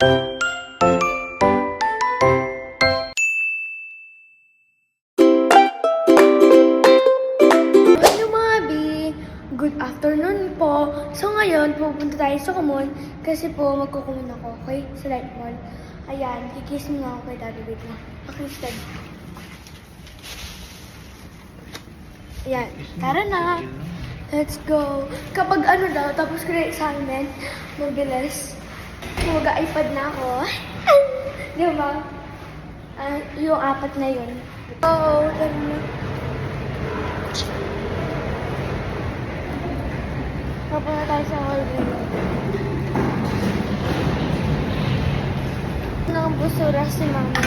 Good afternoon po. So ngayon, pupunta tayo sa Kumon kasi po magkukumon ako, okay? Sa Light Mall. Ayan, kikiss mo ako kay Daddy Wait lang. Okay, instead. Ayan, tara na! Let's go! Kapag ano daw, tapos ko na assignment, mabilis. Mag-iPad na ako. Di ba? Ah, yung apat na yun. Oo, oh, na. Papunta tayo sa hallway. Nang busura si mama.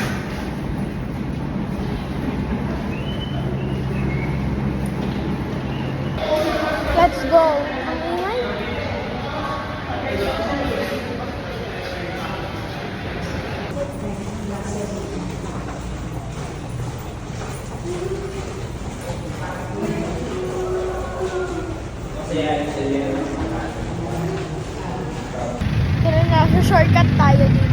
Let's go. Ang ingay. Pero nasa shortcut tayo dito.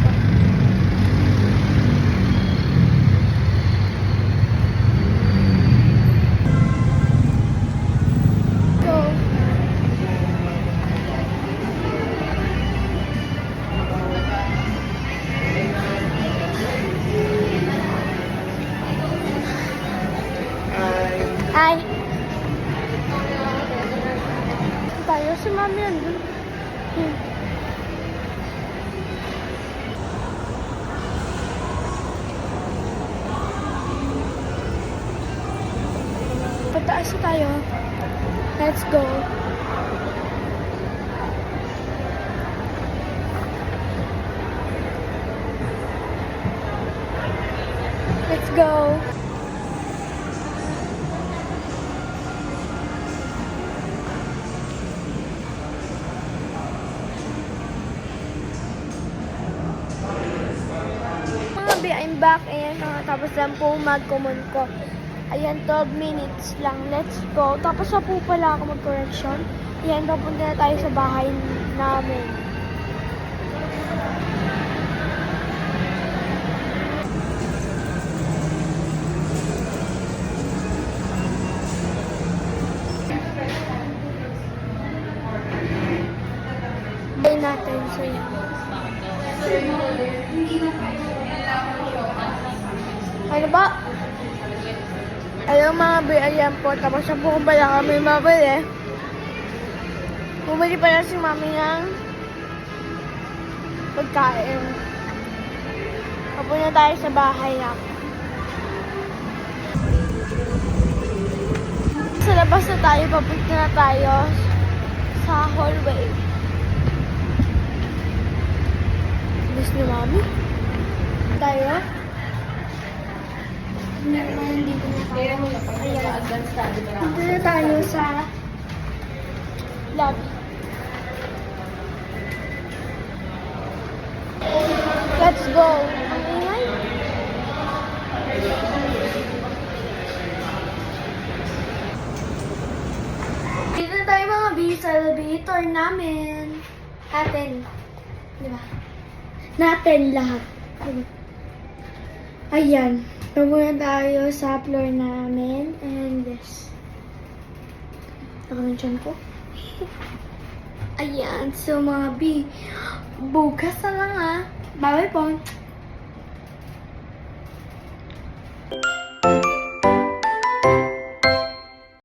Hi. Tayo si mami. Hmm. Pataas tayo. Let's go. Let's go. B, I'm back. Ayan, tapos lang po mag-common ko. Ayan, 12 minutes lang. Let's go. Tapos na po pala ako mag-correction. Ayan, papunta na tayo sa bahay namin. So yan. Ano ba? Ayun mga bay, ayan po. Tapos na po kung pala kami mabili. Bumili pala si mami ng pagkain. Papunta tayo sa bahay na. Sa labas na tayo, papunta na tayo sa hallway. Gusto ni mami? Tayo? Dito na tayo. Sa lobby. Let's go. Ang ingay. Dito na tayo mga B sa elevator namin. Atin. Di ba? Natin lahat. Ayan. Pumunta tayo sa floor namin. And this. Nakamention ko. Ayan. So, mga B. Bukas na lang ah. Bye-bye po.